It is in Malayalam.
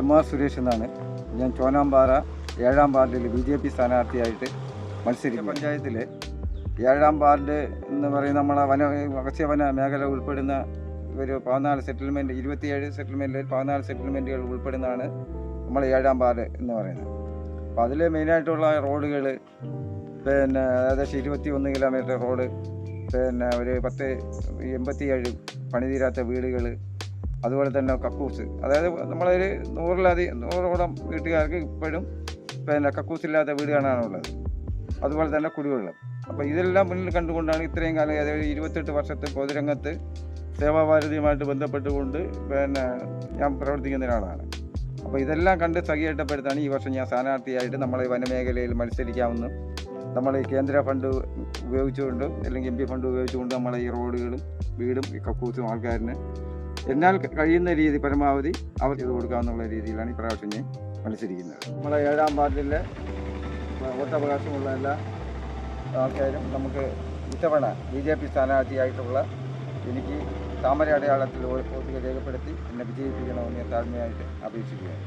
എം ആർ സുരേഷ് എന്നാണ്. ഞാൻ ചോനാമ്പാറ ഏഴാം വാർഡിൽ ബി ജെ പി സ്ഥാനാർത്ഥിയായിട്ട് മത്സരിക്കും പഞ്ചായത്തിൽ ഏഴാം വാർഡ് എന്ന് പറയുന്ന നമ്മളെ വന മത്സ്യവന മേഖല ഉൾപ്പെടുന്ന ഒരു പതിനാല് സെറ്റിൽമെന്റ് ഇരുപത്തിയേഴ് സെറ്റിൽമെന്റിൽ പതിനാല് സെറ്റിൽമെന്റുകൾ ഉൾപ്പെടുന്നതാണ് നമ്മൾ ഏഴാം വാർഡ് എന്ന് പറയുന്നത്. അപ്പോൾ അതിൽ മെയിനായിട്ടുള്ള റോഡുകൾ പിന്നെ ഏകദേശം ഇരുപത്തി ഒന്ന് കിലോമീറ്റർ റോഡ് പിന്നെ ഒരു പത്ത് എൺപത്തിയേഴ് പണിതീരാത്ത വീടുകൾ അതുപോലെ തന്നെ കക്കൂസ്. അതായത് നമ്മളൊരു നൂറിലധികം നൂറോളം വീട്ടുകാർക്ക് ഇപ്പോഴും പിന്നെ കക്കൂസില്ലാത്ത വീട് ഉള്ളത്. അതുപോലെ തന്നെ കുടിവെള്ളം. അപ്പോൾ ഇതെല്ലാം മുന്നിൽ കണ്ടുകൊണ്ടാണ് ഇത്രയും കാലം അതായത് ഇരുപത്തെട്ട് വർഷത്തെ പൊതുരംഗത്ത് സേവാഭാരതിയുമായിട്ട് ബന്ധപ്പെട്ടുകൊണ്ട് പിന്നെ ഞാൻ പ്രവർത്തിക്കുന്ന ഒരാളാണ്. അപ്പോൾ ഇതെല്ലാം കണ്ട് സഖിയേട്ടപ്പെടുത്താണ് ഈ വർഷം ഞാൻ സ്ഥാനാർത്ഥിയായിട്ട് നമ്മളെ വനമേഖലയിൽ മത്സരിക്കാമെന്നും നമ്മൾ ഈ കേന്ദ്ര ഫണ്ട് ഉപയോഗിച്ചുകൊണ്ടും അല്ലെങ്കിൽ എം പി ഫണ്ട് ഉപയോഗിച്ചുകൊണ്ട് നമ്മളെ ഈ റോഡുകളും വീടും കക്കൂസും ആൾക്കാരിന് എന്നാൽ കഴിയുന്ന രീതി പരമാവധി അവർ ചെയ്ത് കൊടുക്കാമെന്നുള്ള രീതിയിലാണ് ഈ പ്രാവശ്യം ഞാൻ മത്സരിക്കുന്നത്. നമ്മളെ ഏഴാം വാർഡിലെ വോട്ടവകാശമുള്ള എല്ലാ ആൾക്കാരും നമുക്ക് ഇത്തവണ ബി ജെ പി സ്ഥാനാർത്ഥിയായിട്ടുള്ള എനിക്ക് താമര അടയാളത്തിൽ വോട്ട് രേഖപ്പെടുത്തി എന്നെ വിജയിപ്പിക്കണമെന്ന് താഴ്മയായിട്ട് അപേക്ഷിക്കുകയാണ്.